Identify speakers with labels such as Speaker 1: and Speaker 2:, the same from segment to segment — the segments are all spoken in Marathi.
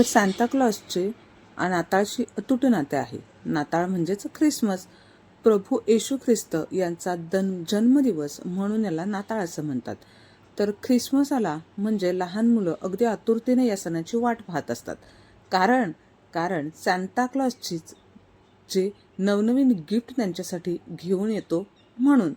Speaker 1: तर सांताक्लॉसचे नाताळशी अतूट नाते आहे. नाताळ म्हणजेच ख्रिसमस प्रभू येशू ख्रिस्त यांचा दन जन्मदिवस म्हणून याला नाताळ असं म्हणतात. तर ख्रिसमसाला म्हणजे लहान मुलं अगदी आतुरतेने या सणाची वाट पाहत असतात. कारण कारण सांताक्लॉसचीच जे नवनवीन गिफ्ट त्यांच्यासाठी घेऊन येतो म्हणून.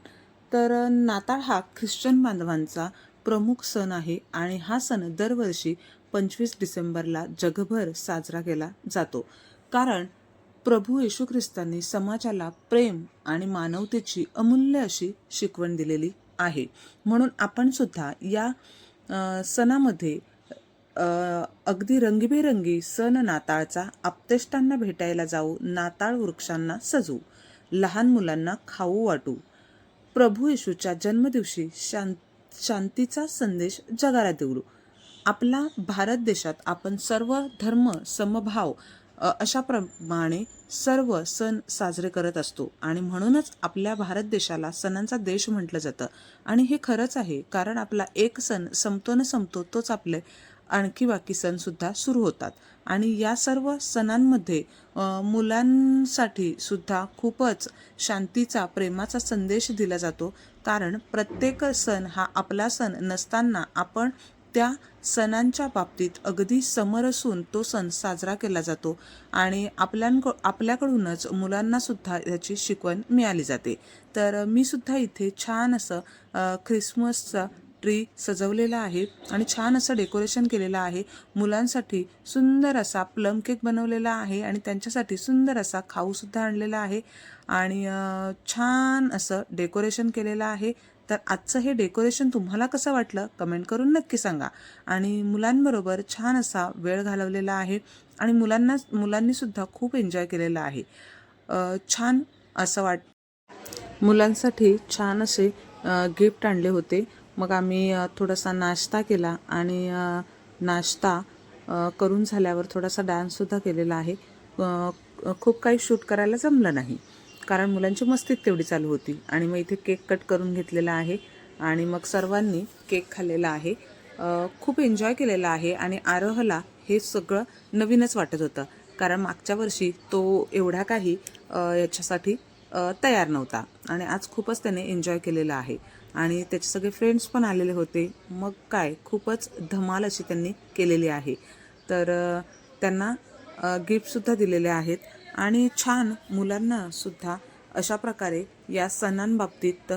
Speaker 1: तर नाताळ हा ख्रिश्चन बांधवांचा प्रमुख सण आहे आणि हा सण दरवर्षी पंचवीस डिसेंबरला जगभर साजरा केला जातो. कारण प्रभू येशू ख्रिस्तांनी समाजाला प्रेम आणि मानवतेची अमूल्य अशी शिकवण दिलेली आहे. म्हणून आपण सुद्धा या सणामध्ये अगदी रंगीबेरंगी सण नाताळचा आपतेष्टांना भेटायला जाऊ नाताळ वृक्षांना सजू लहान मुलांना खाऊ वाटू प्रभू येशूच्या जन्मदिवशी शां शांतीचा संदेश जगाला देऊ. आपला भारत देशात आपण सर्व धर्म समभाव अशा प्रमाणे सर्व सण साजरे करत असतो. आणि म्हणूनच आपल्या भारत देशाला सणांचा देश म्हटलं जातं. आणि हे खरंच आहे कारण आपला एक सण संपतो न संपतो तोच आपले आणखी बाकी सणसुद्धा सुरू होतात. आणि या सर्व सणांमध्ये मुलांसाठी सुद्धा खूपच शांतीचा प्रेमाचा संदेश दिला जातो. कारण प्रत्येक सण हा आपला सण नसताना आपण त्या सणांच्या बाबतीत अगदी समरसून तो सण साजरा केला जातो आणि आपल्यांक आपल्याकडूनच मुलांनासुद्धा याची शिकवण मिळाली जाते. तर मी सुद्धा इथे छान असं ख्रिसमसचा ट्री सजवलेला आहे आणि छान असं डेकोरेशन केलेलं आहे. मुलांसाठी सुंदर असा प्लम केक बनवलेला आहे आणि त्यांच्यासाठी सुंदर असा खाऊसुद्धा आणलेला आहे. आणि छान असं डेकोरेशन केलेलं आहे. तर आजचं हे डेकोरेशन तुम्हाला कसं वाटलं कमेंट करून नक्की सांगा. आणि मुलांबरोबर छान असा वेळ घालवलेला आहे आणि मुलांना मुलांनीसुद्धा खूप एन्जॉय केलेला आहे. छान असं वाट मुलांसाठी छान असे गिफ्ट आणले होते. मग आम्ही थोडासा नाश्ता केला आणि नाश्ता करून झाल्यावर थोडासा डान्ससुद्धा केलेला आहे. खूप काही शूट करायला जमलं नाही. कारण मुलांची मस्तीच तेवढी चालू होती. आणि मग इथे केक कट करून घेतलेला आहे. आणि मग सर्वांनी केक खाल्लेला आहे. खूप एन्जॉय केलेला आहे. आणि आरोहला हे सगळं नवीनच वाटत होतं. कारण मागच्या वर्षी तो एवढा काही याच्यासाठी तयार नव्हता. आणि आज खूपच त्याने एन्जॉय केलेला आहे. आणि त्याचे सगळे फ्रेंड्स पण आलेले होते. मग काय खूपच धमाल अशी त्यांनी केलेली आहे. तर त्यांना गिफ्टसुद्धा दिलेले आहेत. आणि छान मुलांना सुद्धा अशा प्रकारे या सणांबाबतीत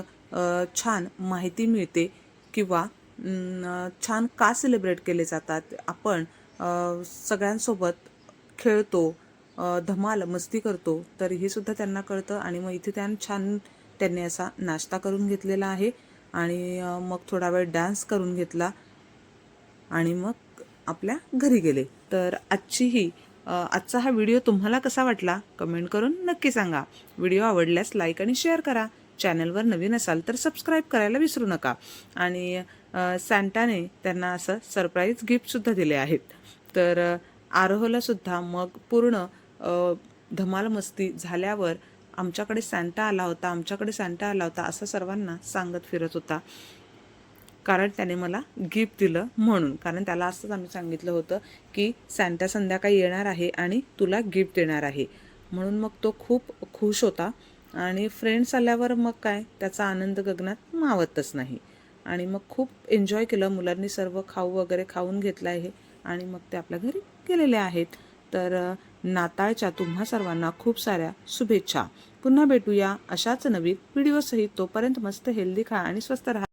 Speaker 1: छान माहिती मिळते किंवा छान का सेलिब्रेट केले जातात. आपण सगळ्यांसोबत खेळतो धमाल मस्ती करतो तर हे सुद्धा त्यांना कळतं आणि मग इथे त्यां छान त्यांनी असा नाश्ता करून घेतलेला आहे आणि मग थोडा वेळ डान्स करून घेतला आणि मग आपल्या घरी गेले. तर आजची ही आजचा हा व्हिडिओ तुम्हाला कसा वाटला कमेंट करून नक्की सांगा. व्हिडिओ आवडल्यास लाईक आणि शेअर करा. चॅनलवर नवीन असाल तर सबस्क्राईब करायला विसरू नका. आणि सॅन्टाने त्यांना असं सरप्राईज गिफ्टसुद्धा दिले आहेत. तर आरोहलासुद्धा मग पूर्ण धमाल मस्ती झाल्यावर आमच्याकडे सॅन्टा आला होता आमच्याकडे सॅन्टा आला होता असं सर्वांना सांगत फिरत होता. कारण त्याने मला गिफ्ट दिलं म्हणून. कारण त्याला असंच आम्ही सांगितलं होतं की सॅन्टा संध्याकाळी येणार आहे आणि तुला गिफ्ट देणार आहे. म्हणून मग तो खूप खुश होता आणि फ्रेंड्स आल्यावर मग काय? त्याचा आनंद गगनात मावतच नाही. आणि मग खूप एन्जॉय केलं. मुलांनी सर्व खाऊ वगैरे खाऊन घेतलं आहे आणि मग ते आपल्या घरी गेलेले आहेत. तर नाताळच्या तुम्हा सर्वांना खूप साऱ्या शुभेच्छा. पुन्हा भेटूया अशाच नवीन व्हिडिओसहित तोपर्यंत मस्त हेल्दी खा आणि स्वस्त राहा.